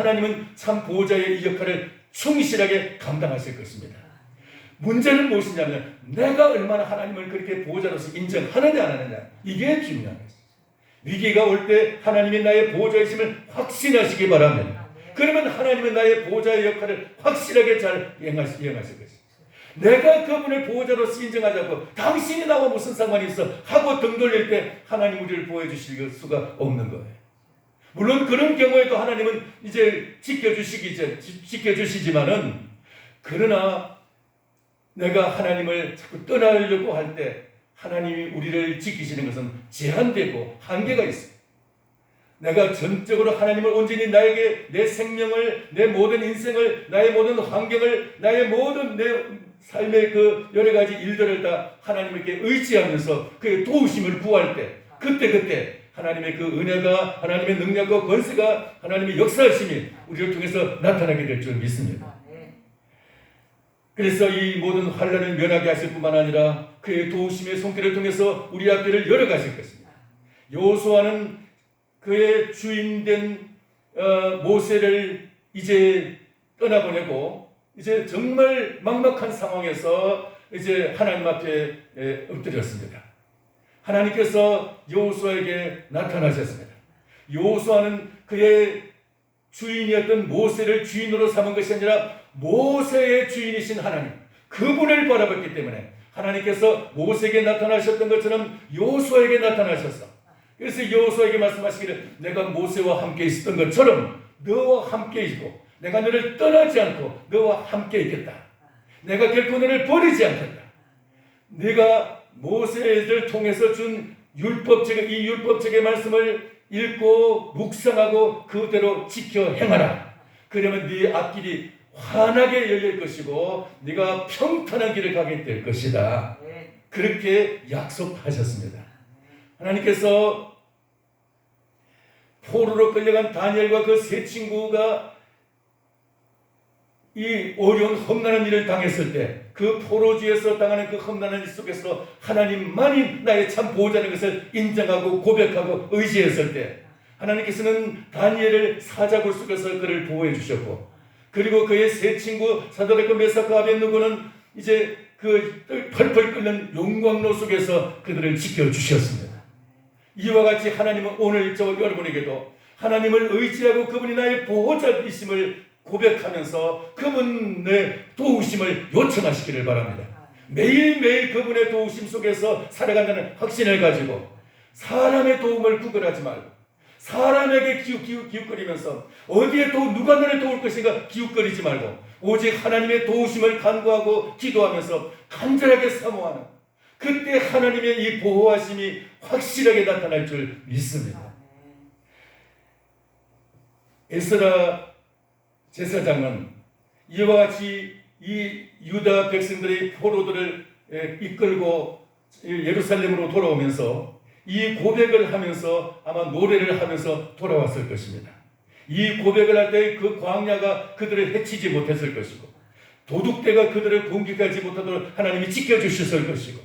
하나님은 참 보호자의 이 역할을 충실하게 감당하실 것입니다. 문제는 무엇이냐면 내가 얼마나 하나님을 그렇게 보호자로서 인정하느냐 안 하느냐 이게 중요한 것입니다. 위기가 올 때 하나님이 나의 보호자이심을 확신하시기 바랍니다. 그러면 하나님은 나의 보호자의 역할을 확실하게 잘 이행하실, 것입니다. 내가 그분을 보호자로서 인정하자고 당신이 나와 무슨 상관이 있어 하고 등 돌릴 때 하나님 우리를 보호해 주실 수가 없는 거예요. 물론 그런 경우에도 하나님은 이제 지켜주시기 전 지켜주시지만은 그러나 내가 하나님을 자꾸 떠나려고 할 때 하나님이 우리를 지키시는 것은 제한되고 한계가 있어요. 내가 전적으로 하나님을 온전히 나에게 내 생명을, 내 모든 인생을, 나의 모든 환경을, 나의 모든 내 삶의 그 여러 가지 일들을 다 하나님께 의지하면서 그의 도우심을 구할 때, 그때 그때 하나님의 그 은혜가 하나님의 능력과 권세가 하나님의 역사하심이 우리를 통해서 나타나게 될 줄 믿습니다. 그래서 이 모든 환란을 면하게 하실 뿐만 아니라 그의 도우심의 손길을 통해서 우리 앞길을 열어가실 것입니다. 여호수아는 그의 주인된 어, 모세를 이제 떠나보내고 이제 정말 막막한 상황에서 이제 하나님 앞에 에, 엎드렸습니다. 하나님께서 여호수아에게 나타나셨습니다. 여호수아는 그의 주인이었던 모세를 주인으로 삼은 것이 아니라 모세의 주인이신 하나님 그분을 바라봤기 때문에 하나님께서 모세에게 나타나셨던 것처럼 여호수아에게 나타나셨어. 그래서 여호수아에게 말씀하시기를 내가 모세와 함께 있었던 것처럼 너와 함께 있고 내가 너를 떠나지 않고 너와 함께 있겠다. 내가 결코 너를 버리지 않겠다. 네가 모세를 통해서 준 율법책의 이 율법책의 말씀을 읽고 묵상하고 그대로 지켜 행하라. 그러면 네 앞길이 환하게 열릴 것이고 네가 평탄한 길을 가게 될 것이다. 그렇게 약속하셨습니다. 하나님께서 포로로 끌려간 다니엘과 그 세 친구가 이 어려운 험난한 일을 당했을 때 그 포로지에서 당하는 그 험난한 일 속에서 하나님만이 나의 참 보호자는 것을 인정하고 고백하고 의지했을 때 하나님께서는 다니엘을 사자굴 속에서 그를 보호해 주셨고 그리고 그의 세 친구 사도백과 메사카 아벤누고는 이제 그 펄펄 끓는 용광로 속에서 그들을 지켜 주셨습니다. 이와 같이 하나님은 오늘 저 여러분에게도 하나님을 의지하고 그분이 나의 보호자이심을 고백하면서 그분의 도우심을 요청하시기를 바랍니다. 매일매일 그분의 도우심 속에서 살아간다는 확신을 가지고 사람의 도움을 구걸하지 말고 사람에게 기웃, 기웃, 기웃거리면서 어디에 또 누가 너를 도울 것인가 기웃거리지 말고 오직 하나님의 도우심을 간구하고 기도하면서 간절하게 사모하는 그때 하나님의 이 보호하심이 확실하게 나타날 줄 믿습니다. 에스라 제사장은 이와 같이 이 유다 백성들의 포로들을 에, 이끌고 예루살렘으로 돌아오면서 이 고백을 하면서 아마 노래를 하면서 돌아왔을 것입니다. 이 고백을 할 때 그 광야가 그들을 해치지 못했을 것이고 도둑대가 그들을 공격하지 못하도록 하나님이 지켜주셨을 것이고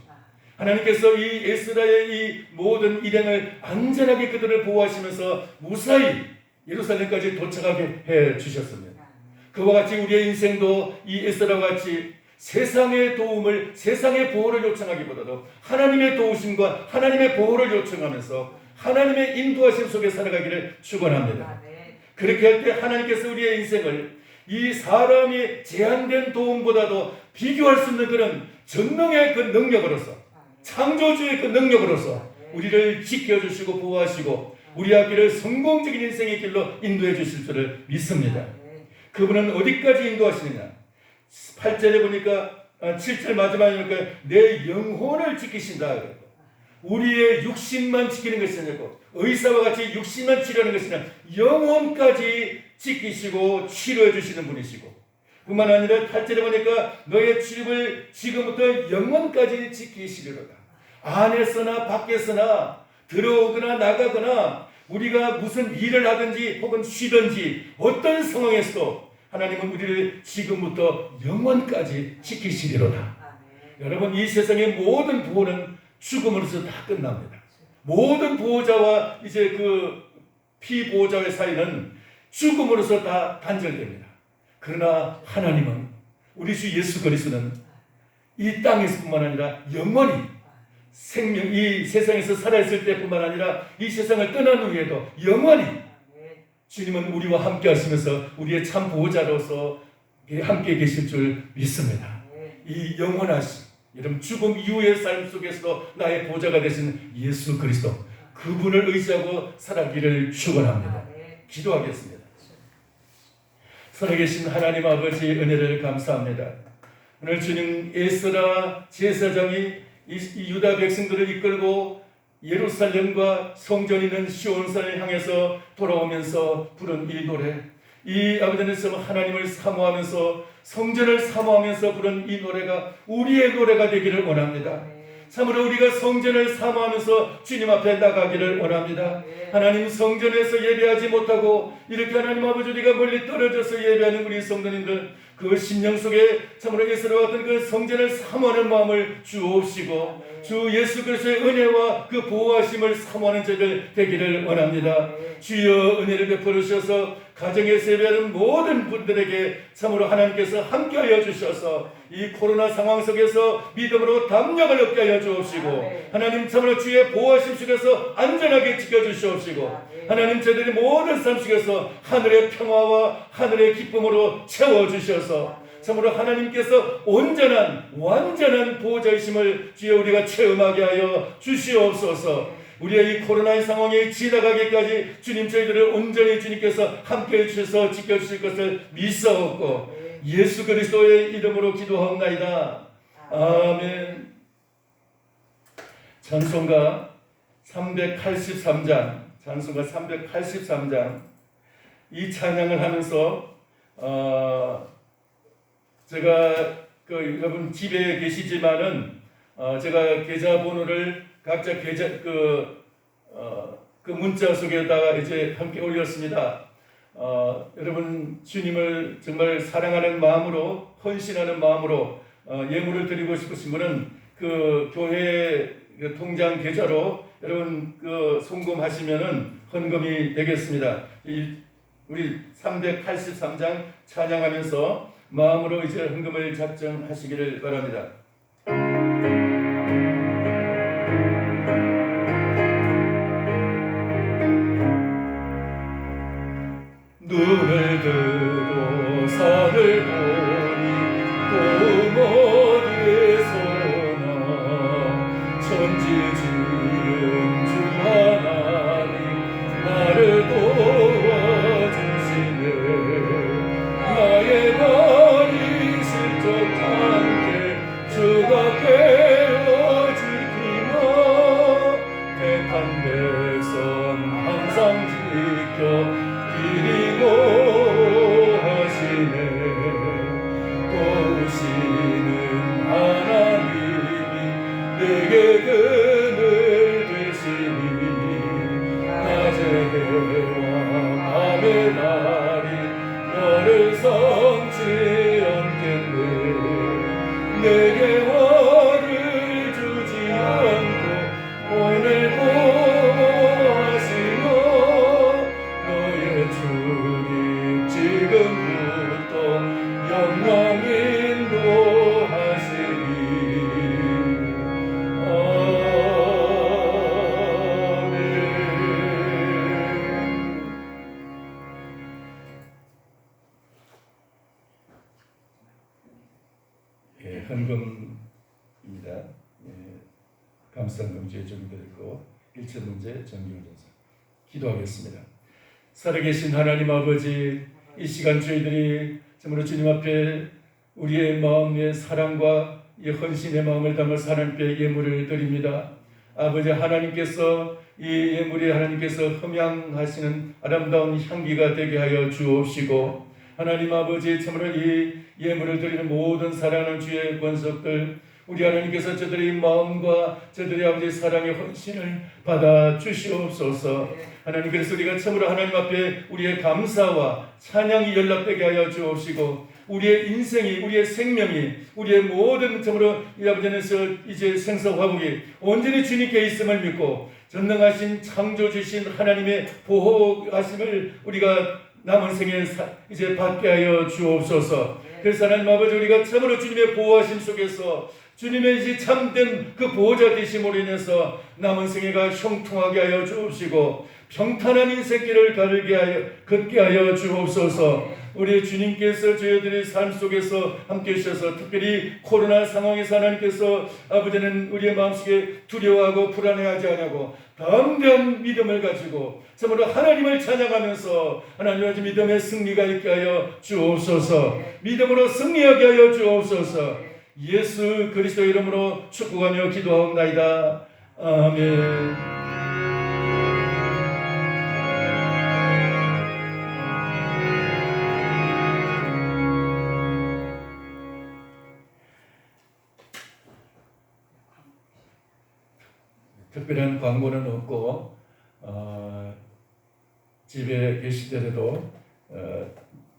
하나님께서 이 에스라의 이 모든 일행을 안전하게 그들을 보호하시면서 무사히 예루살렘까지 도착하게 해 주셨습니다. 그와 같이 우리의 인생도 이 에스라와 같이 세상의 도움을 세상의 보호를 요청하기보다도 하나님의 도우심과 하나님의 보호를 요청하면서 하나님의 인도하심 속에 살아가기를 축원합니다. 그렇게 할 때 하나님께서 우리의 인생을 이 사람이 제한된 도움보다도 비교할 수 없는 그런 전능의 그 능력으로서 창조주의 그 능력으로서 우리를 지켜주시고 보호하시고 우리 앞길을 성공적인 인생의 길로 인도해 주실 줄을 믿습니다. 그분은 어디까지 인도하시느냐? 8절에 보니까 7절 마지막에 보니까 내 영혼을 지키신다. 우리의 육신만 지키는 것이 아니고 의사와 같이 육신만 치료하는 것이 아니라 영혼까지 지키시고 치료해 주시는 분이시고 뿐만 아니라 8절에 보니까 너의 출입을 지금부터 영혼까지 지키시리로다. 안에서나 밖에서나 들어오거나 나가거나 우리가 무슨 일을 하든지 혹은 쉬든지 어떤 상황에서도 하나님은 우리를 지금부터 영원까지 지키시리로다. 여러분 이 세상의 모든 보호는 죽음으로서 다 끝납니다. 모든 보호자와 이제 그 피보호자의 사이는 죽음으로서 다 단절됩니다. 그러나 하나님은 우리 주 예수 그리스도는 이 땅에서뿐만 아니라 영원히 생명 이 세상에서 살아있을 때뿐만 아니라 이 세상을 떠난 후에도 영원히 주님은 우리와 함께 하시면서 우리의 참 보호자로서 함께 계실 줄 믿습니다. 이 영원하신 여러분 죽음 이후의 삶 속에서도 나의 보좌가 되신 예수 그리스도 그분을 의지하고 살아기를 축원합니다. 기도하겠습니다. 살아계신 하나님 아버지 은혜를 감사합니다. 오늘 주님 에스라 제사장이 이, 이 유다 백성들을 이끌고 예루살렘과 성전 있는 시온산을 향해서 돌아오면서 부른 이 노래 이 아버지는 하나님을 사모하면서 성전을 사모하면서 부른 이 노래가 우리의 노래가 되기를 원합니다. 참으로 우리가 성전을 사모하면서 주님 앞에 나가기를 원합니다. 하나님 성전에서 예배하지 못하고 이렇게 하나님 아버지 우리가 멀리 떨어져서 예배하는 우리 성도님들 그 심령 속에 참으로 예수로 같은 그 성전을 사모하는 마음을 주옵시고 주 예수 그리스도의 은혜와 그 보호하심을 사모하는 저희들 되기를 원합니다. 주여 은혜를 베풀어 주셔서 가정에서 예배하는 모든 분들에게 참으로 하나님께서 함께하여 주셔서 이 코로나 상황 속에서 믿음으로 담력을 얻게 하여 주옵시고 하나님 참으로 주의 보호하심 속에서 안전하게 지켜주시옵시고 하나님 저희들의 모든 삶 속에서 하늘의 평화와 하늘의 기쁨으로 채워주셔서 참으로 하나님께서 온전한 완전한 보호자이심을 주여 우리가 체험하게 하여 주시옵소서 우리의 이 코로나의 상황이 지나가기까지 주님 저희들을 온전히 주님께서 함께해 주셔서 지켜주실 것을 믿사옵고 예수 그리스도의 이름으로 기도하옵나이다. 아멘. 찬송가 383장. 찬송가 383장. 이 찬양을 하면서 어, 제가 그 여러분 집에 계시지만은 어, 제가 계좌번호를 각자 계좌 그, 어, 그 문자 속에다가 이제 함께 올렸습니다. 어, 여러분 주님을 정말 사랑하는 마음으로 헌신하는 마음으로 어, 예물을 드리고 싶으신 분은 그 교회 그 통장 계좌로 여러분 그 송금하시면은 헌금이 되겠습니다. 이 우리 383장 찬양하면서 마음으로 이제 헌금을 작정하시기를 바랍니다. 지 지은 주 하나님 나를 도와주시네 나의 발이 실적 함께 주가 깨어지기나 택한 백성 항상 지켜 기리고 하시네 도우시는 하나님이 내게 그 예, 헌금입니다. 예, 감사한 문제 정리되고 1차 문제 정경전사 기도하겠습니다. 살아계신 하나님 아버지 이 시간 저희들이 정말로 주님 앞에 우리의 마음의 사랑과 이 헌신의 마음을 담아서 하나님께 예물을 드립니다. 아버지 하나님께서 이 예물이 하나님께서 흠양하시는 아름다운 향기가 되게 하여 주옵시고 하나님 아버지 참으로 이 예물을 드리는 모든 사랑하는 주의 권속들 우리 하나님께서 저들의 마음과 저들의 아버지 사랑의 헌신을 받아 주시옵소서. 하나님 그래서 우리가 참으로 하나님 앞에 우리의 감사와 찬양이 연락되게 하여 주옵시고 우리의 인생이 우리의 생명이 우리의 모든 참으로 이 아버지는서 이제 생사화복이 온전히 주님께 있음을 믿고 전능하신 창조 주신 하나님의 보호하심을 우리가 남은 생에 사- 이제 받게 하여 주옵소서. 그래서 하나님 아버지 우리가 참으로 주님의 보호하심 속에서 주님의 이제 참된 그 보호자 되심으로 인해서 남은 생애가 형통하게 하여 주옵시고 평탄한 인생길을 가르게 하여 걷게 하여 주옵소서. 우리 주님께서 저희들의 삶 속에서 함께 하셔서 특별히 코로나 상황에서 하나님께서 아버지는 우리의 마음속에 두려워하고 불안해하지 않고 담대한 믿음을 가지고 참으로 하나님을 찬양하면서 하나님 아버지 믿음의 승리가 있게 하여 주옵소서. 믿음으로 승리하게 하여 주옵소서. 예수 그리스도 이름으로 축복하며 기도하옵나이다. 아멘 광고는 없고 어, 집에 계실 때에도 어,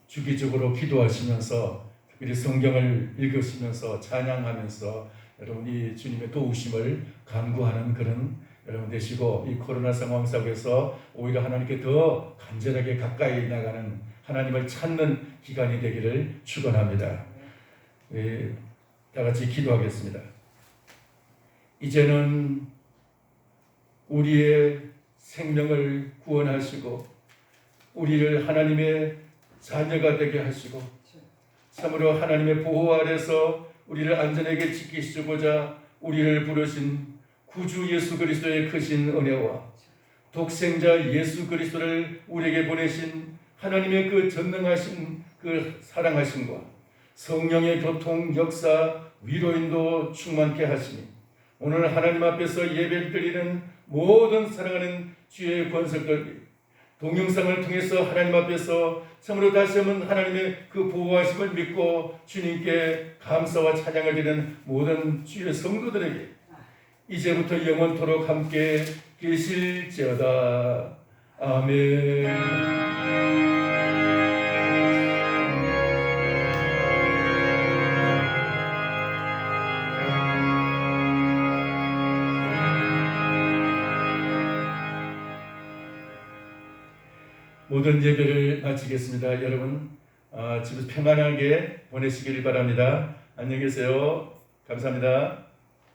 주기적으로 기도하시면서 특별히 성경을 읽으시면서 찬양하면서 여러분이 주님의 도우심을 간구하는 그런 여러분 되시고 이 코로나 상황 속에서 오히려 하나님께 더 간절하게 가까이 나가는 하나님을 찾는 기간이 되기를 축원합니다. 예, 다 같이 기도하겠습니다. 이제는 우리의 생명을 구원하시고 우리를 하나님의 자녀가 되게 하시고 참으로 하나님의 보호 아래서 우리를 안전하게 지키시고자 우리를 부르신 구주 예수 그리스도의 크신 은혜와 독생자 예수 그리스도를 우리에게 보내신 하나님의 그 전능하신 그 사랑하심과 성령의 교통 역사 위로인도 충만케 하시니 오늘 하나님 앞에서 예배를 드리는 모든 사랑하는 주의 권속들 동영상을 통해서 하나님 앞에서 참으로 다시 한번 하나님의 그 보호하심을 믿고 주님께 감사와 찬양을 드리는 모든 주의 성도들에게 이제부터 영원토록 함께 계실지어다 아멘. 모든 예배를 마치겠습니다. 여러분 아, 집에서 평안하게 보내시길 바랍니다. 안녕히 계세요. 감사합니다.